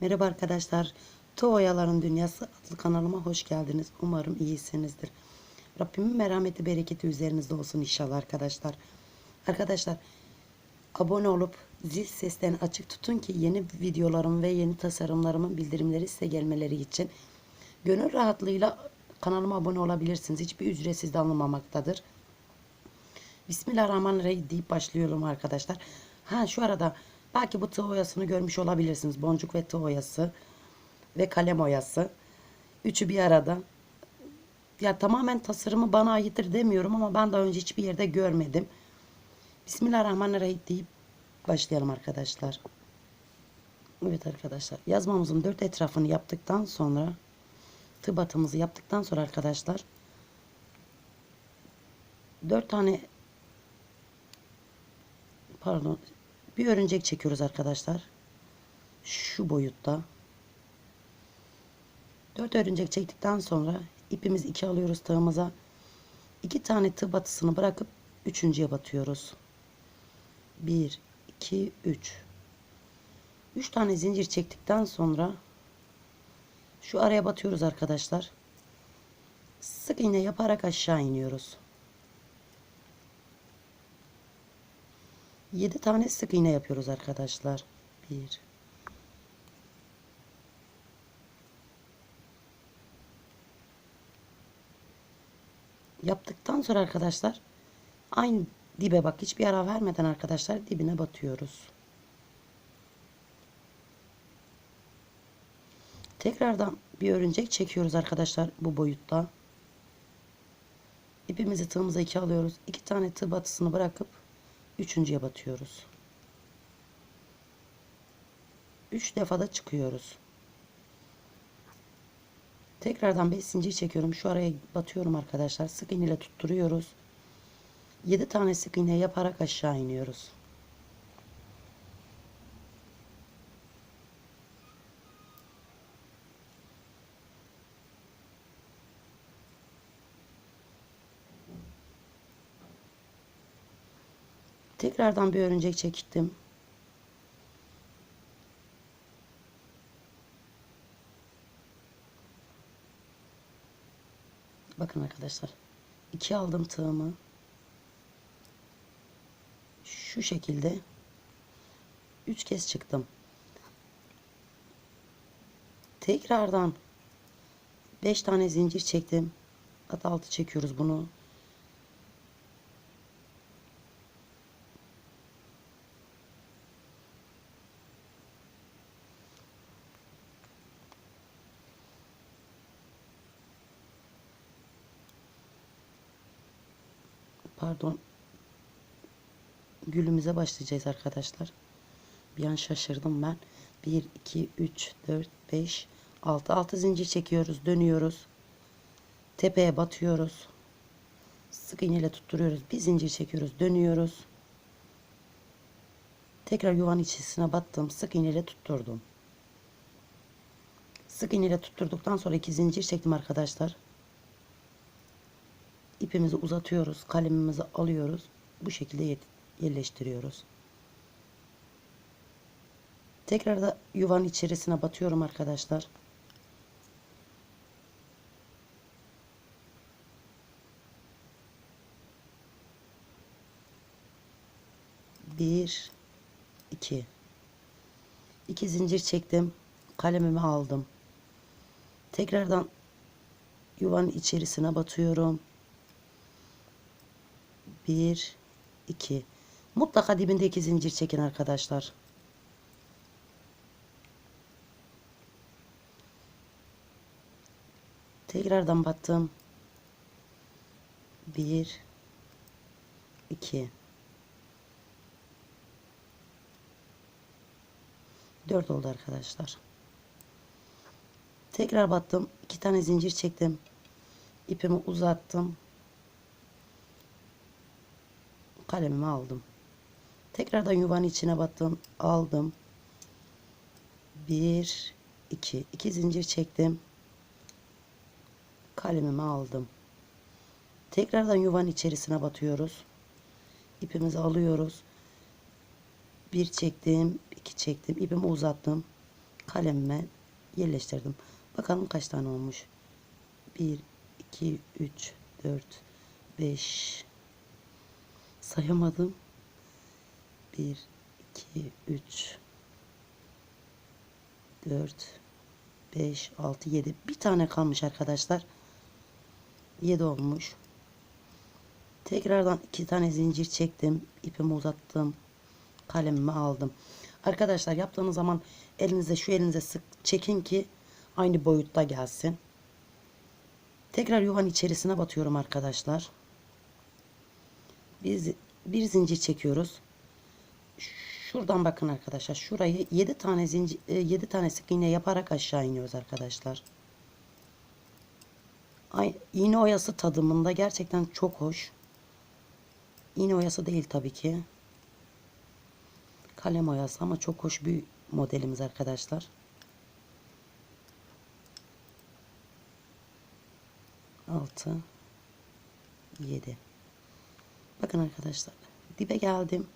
Merhaba arkadaşlar. Oyaların Dünyası adlı kanalıma hoş geldiniz. Umarım iyisinizdir. Rabbimin merhameti bereketi üzerinizde olsun inşallah arkadaşlar. Arkadaşlar abone olup zil seslerini açık tutun ki yeni videolarım ve yeni tasarımlarımın bildirimleri size gelmeleri için. Gönül rahatlığıyla kanalıma abone olabilirsiniz. Hiçbir ücretsiz de alınmamaktadır. Bismillahirrahmanirrahim deyip başlıyorum arkadaşlar. Ha şu arada belki bu tığ oyasını görmüş olabilirsiniz. Boncuk ve tığ oyası ve kalem oyası. Üçü bir arada. Ya tamamen tasarımı bana aittir demiyorum ama ben daha önce hiçbir yerde görmedim. Bismillahirrahmanirrahim deyip başlayalım arkadaşlar. Evet arkadaşlar yazmamızın dört etrafını yaptıktan sonra tığ batımızı yaptıktan sonra arkadaşlar dört tane pardon bir örümcek çekiyoruz arkadaşlar. Şu boyutta. Dört örümcek çektikten sonra ipimizi iki alıyoruz tığımıza. iki tane tığ batısını bırakıp üçüncüye batıyoruz. Bir, iki, üç. Üç tane zincir çektikten sonra şu araya batıyoruz arkadaşlar. Sık iğne yaparak aşağı iniyoruz. 7 tane sık iğne yapıyoruz arkadaşlar. 1 Yaptıktan sonra arkadaşlar aynı dibe bak hiçbir ara vermeden arkadaşlar dibine batıyoruz. Tekrardan bir örümcek çekiyoruz arkadaşlar bu boyutta. İpimizi tığımıza iki alıyoruz. iki tane tığ batısını bırakıp üçüncüye batıyoruz. Üç defada çıkıyoruz. Tekrardan 5 zincir çekiyorum. Şu araya batıyorum arkadaşlar. Sık iğne ile tutturuyoruz. 7 tane sık iğne yaparak aşağı iniyoruz. Tekrardan bir örümcek çektim. Bakın arkadaşlar. iki aldım tığımı. Şu şekilde üç kez çıktım. Tekrardan beş tane zincir çektim. At altı çekiyoruz bunu. Pardon gülümüze başlayacağız arkadaşlar. Bir an şaşırdım ben. 1 2 3 4 5 6 6 zincir çekiyoruz, dönüyoruz. Tepeye batıyoruz. Sık iğneyle tutturuyoruz. Bir zincir çekiyoruz, dönüyoruz. Tekrar yuvanın içerisine battım. Sık iğneyle tutturdum. Sık iğneyle tutturduktan sonra iki zincir çektim arkadaşlar ipimizi uzatıyoruz. Kalemimizi alıyoruz. Bu şekilde yerleştiriyoruz. Tekrar da yuvanın içerisine batıyorum arkadaşlar. Bir, iki. İki zincir çektim. Kalemimi aldım. Tekrardan yuvanın içerisine batıyorum. 1 2 mutlaka dibindeki zincir çekin arkadaşlar. Tekrardan battım. 1 2 4 oldu arkadaşlar. Tekrar battım. İki tane zincir çektim. İpimi uzattım kalemimi aldım. Tekrardan yuvanın içine battım. Aldım. Bir, iki. iki zincir çektim. Kalemimi aldım. Tekrardan yuvanın içerisine batıyoruz. İpimizi alıyoruz. Bir çektim, iki çektim. İpimi uzattım. kalemime yerleştirdim. Bakalım kaç tane olmuş. 1, 2, 3, 4, 5 sayamadım. 1, 2, 3, 4, 5, 6, 7. Bir tane kalmış arkadaşlar. 7 olmuş. Tekrardan iki tane zincir çektim. ipimi uzattım. Kalemimi aldım. Arkadaşlar yaptığınız zaman elinize şu elinize sık çekin ki aynı boyutta gelsin. Tekrar yuvanın içerisine batıyorum arkadaşlar. Biz bir zincir çekiyoruz. Şuradan bakın arkadaşlar. Şurayı 7 tane zincir 7 tane sık iğne yaparak aşağı iniyoruz arkadaşlar. Ay, iğne oyası tadımında gerçekten çok hoş. İğne oyası değil tabii ki. Kalem oyası ama çok hoş bir modelimiz arkadaşlar. Altı, yedi. Bakın arkadaşlar, dibe geldim.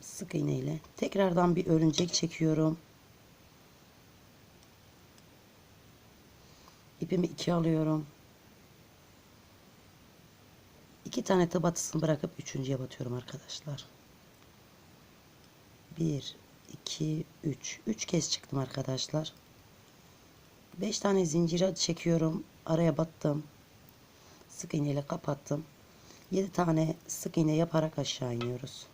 Sık iğne ile tekrardan bir örümcek çekiyorum. İpimi ikiye alıyorum. İki tane tığ batısını bırakıp üçüncüye batıyorum arkadaşlar. Bir, iki, üç. Üç kez çıktım arkadaşlar. Beş tane zincire çekiyorum. Araya battım. Sık iğne ile kapattım. Yedi tane sık iğne yaparak aşağı iniyoruz.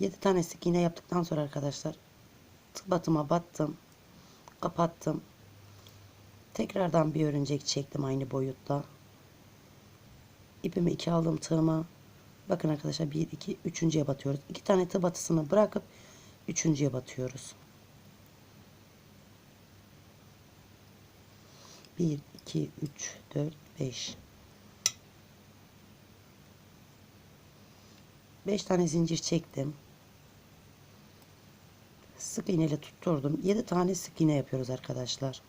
Yedi tane sık iğne yaptıktan sonra arkadaşlar batıma battım. Kapattım. Tekrardan bir örümcek çektim aynı boyutta. İpimi iki aldım tığıma. Bakın arkadaşlar bir iki üçüncüye batıyoruz. İki tane tığ batısını bırakıp üçüncüye batıyoruz. Bir, iki, üç, dört, beş. Beş tane zincir çektim. Sık iğne ile tutturdum. Yedi tane sık iğne yapıyoruz arkadaşlar.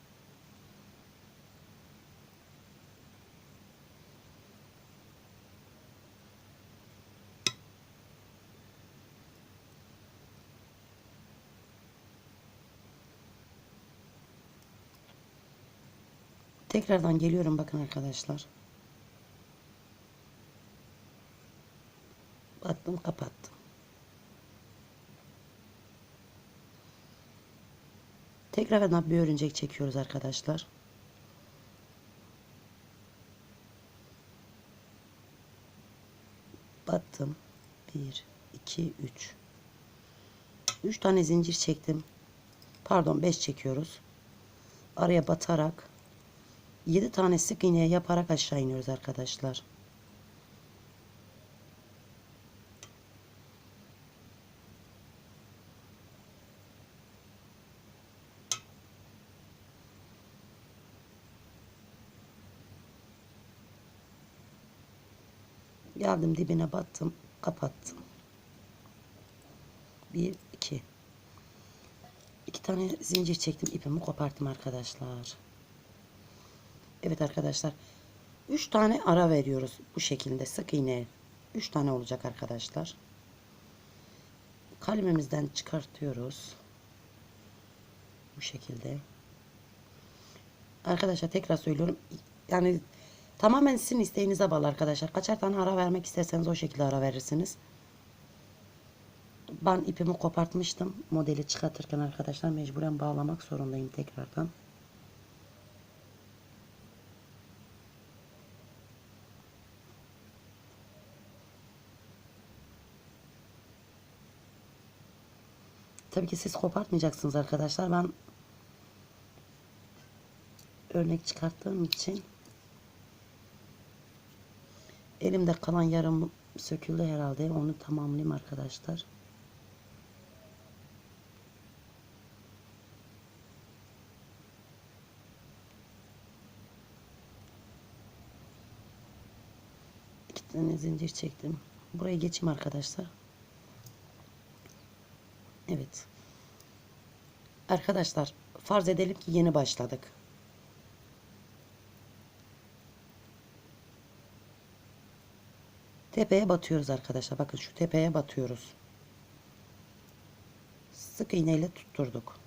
Tekrardan geliyorum bakın arkadaşlar. Battım kapattım. Tekrardan bir örümcek çekiyoruz arkadaşlar. Battım. 1 2 3 3 tane zincir çektim. Pardon 5 çekiyoruz. Araya batarak 7 tane sık iğne yaparak aşağı iniyoruz arkadaşlar. Geldim dibine battım, kapattım. Bir, iki. İki tane zincir çektim, ipimi koparttım arkadaşlar. Evet arkadaşlar. Üç tane ara veriyoruz bu şekilde sık iğne. Üç tane olacak arkadaşlar. Kalemimizden çıkartıyoruz. Bu şekilde. Arkadaşlar tekrar söylüyorum. Yani Tamamen sizin isteğinize bağlı arkadaşlar. Kaçar tane ara vermek isterseniz o şekilde ara verirsiniz. Ben ipimi kopartmıştım. Modeli çıkartırken arkadaşlar mecburen bağlamak zorundayım tekrardan. Tabii ki siz kopartmayacaksınız arkadaşlar. Ben örnek çıkarttığım için Elimde kalan yarım söküldü herhalde. Onu tamamlayayım arkadaşlar. İki tane zincir çektim. Buraya geçeyim arkadaşlar. Evet. Arkadaşlar farz edelim ki yeni başladık. Tepeye batıyoruz arkadaşlar. Bakın şu tepeye batıyoruz. Sık iğneyle tutturduk.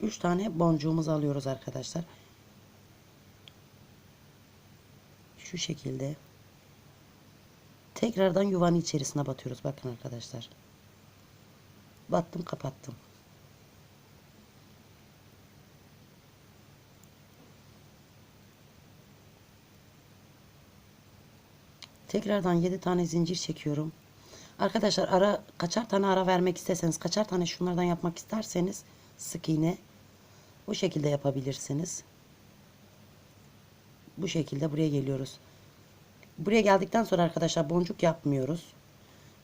3 tane boncuğumuzu alıyoruz arkadaşlar. Şu şekilde. Tekrardan yuvanın içerisine batıyoruz. Bakın arkadaşlar. Battım kapattım. Tekrardan 7 tane zincir çekiyorum. Arkadaşlar ara kaçar tane ara vermek isteseniz, kaçar tane şunlardan yapmak isterseniz sık iğne bu şekilde yapabilirsiniz. Bu şekilde buraya geliyoruz. Buraya geldikten sonra arkadaşlar boncuk yapmıyoruz.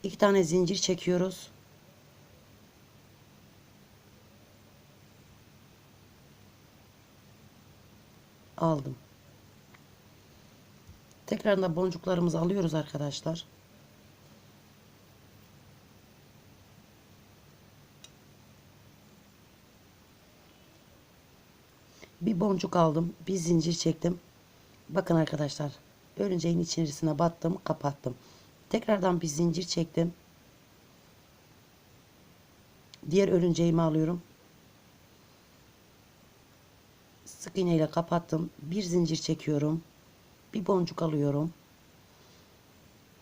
İki tane zincir çekiyoruz. Aldım. Tekrardan boncuklarımızı alıyoruz arkadaşlar. Bir boncuk aldım. Bir zincir çektim. Bakın arkadaşlar. Örümceğin içerisine battım. Kapattım. Tekrardan bir zincir çektim. Diğer örümceğimi alıyorum. Sık iğneyle kapattım. Bir zincir çekiyorum. Bir boncuk alıyorum.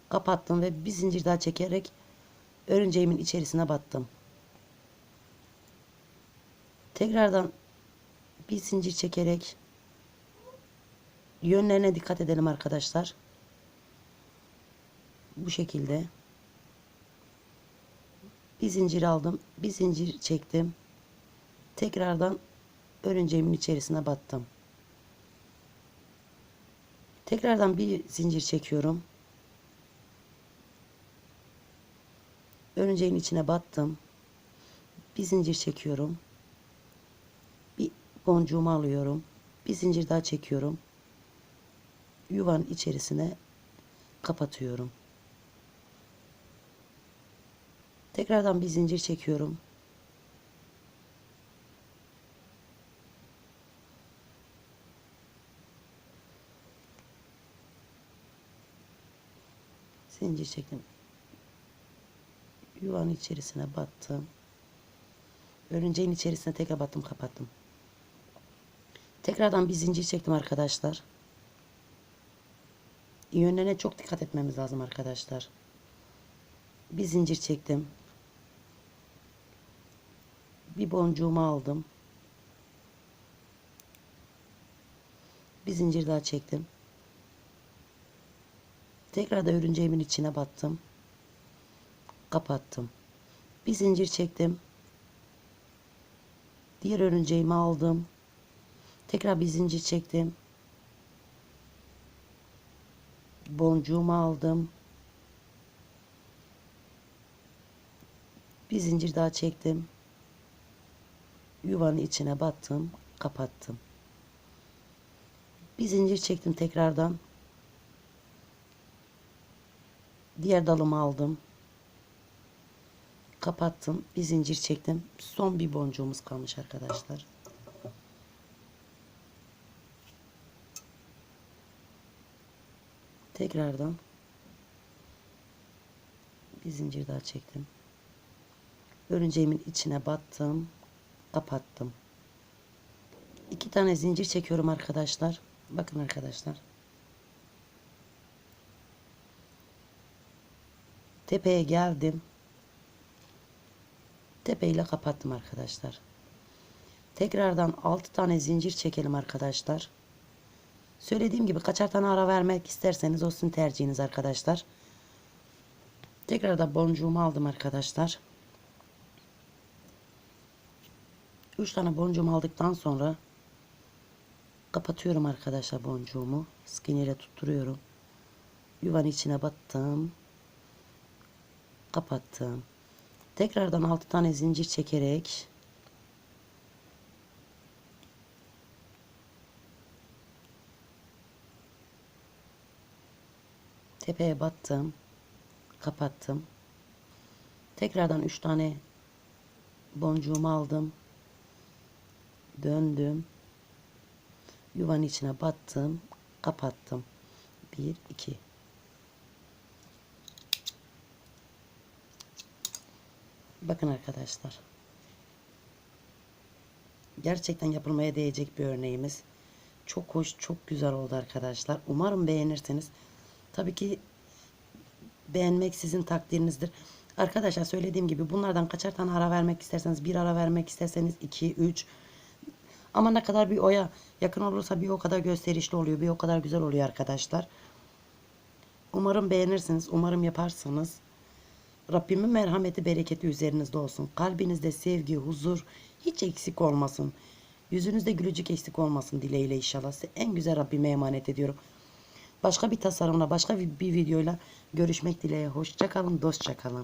Kapattım ve bir zincir daha çekerek örümceğimin içerisine battım. Tekrardan bir zincir çekerek yönlerine dikkat edelim arkadaşlar. Bu şekilde bir zincir aldım, bir zincir çektim. Tekrardan örümceğimin içerisine battım. Tekrardan bir zincir çekiyorum. Örümceğin içine battım. Bir zincir çekiyorum. Bir boncuğumu alıyorum. Bir zincir daha çekiyorum. Yuvanın içerisine kapatıyorum. Tekrardan bir zincir çekiyorum. Zincir çektim. Yuvanın içerisine battım. Örümceğin içerisine tekrar battım kapattım. Tekrardan bir zincir çektim arkadaşlar. Yönlerine çok dikkat etmemiz lazım arkadaşlar. Bir zincir çektim. Bir boncuğumu aldım. Bir zincir daha çektim. Tekrar da örümceğimin içine battım. Kapattım. Bir zincir çektim. Diğer örümceğimi aldım. Tekrar bir zincir çektim. Boncuğumu aldım. Bir zincir daha çektim. Yuvanın içine battım. Kapattım. Bir zincir çektim tekrardan. Diğer dalımı aldım. Kapattım. Bir zincir çektim. Son bir boncuğumuz kalmış arkadaşlar. Tekrardan bir zincir daha çektim. Örümceğimin içine battım. Kapattım. İki tane zincir çekiyorum arkadaşlar. Bakın arkadaşlar. Tepeye geldim. Tepeyle kapattım arkadaşlar. Tekrardan 6 tane zincir çekelim arkadaşlar. Söylediğim gibi kaçar tane ara vermek isterseniz o sizin tercihiniz arkadaşlar. Tekrardan boncuğumu aldım arkadaşlar. 3 tane boncuğumu aldıktan sonra kapatıyorum arkadaşlar boncuğumu. Sık iğneyle tutturuyorum. Yuvanın içine battım. Kapattım. Tekrardan 6 tane zincir çekerek tepeye battım. Kapattım. Tekrardan 3 tane boncuğumu aldım. Döndüm. Yuvanın içine battım. Kapattım. 1 2 Bakın arkadaşlar. Gerçekten yapılmaya değecek bir örneğimiz. Çok hoş, çok güzel oldu arkadaşlar. Umarım beğenirsiniz. Tabii ki beğenmek sizin takdirinizdir. Arkadaşlar söylediğim gibi bunlardan kaçar tane ara vermek isterseniz bir ara vermek isterseniz 2 3 ama ne kadar bir oya yakın olursa bir o kadar gösterişli oluyor. Bir o kadar güzel oluyor arkadaşlar. Umarım beğenirsiniz. Umarım yaparsınız. Rabbimin merhameti, bereketi üzerinizde olsun. Kalbinizde sevgi, huzur hiç eksik olmasın. Yüzünüzde gülücük eksik olmasın dileğiyle inşallah. Size en güzel Rabbime emanet ediyorum. Başka bir tasarımla, başka bir videoyla görüşmek dileğiyle. Hoşça kalın, dostça kalın.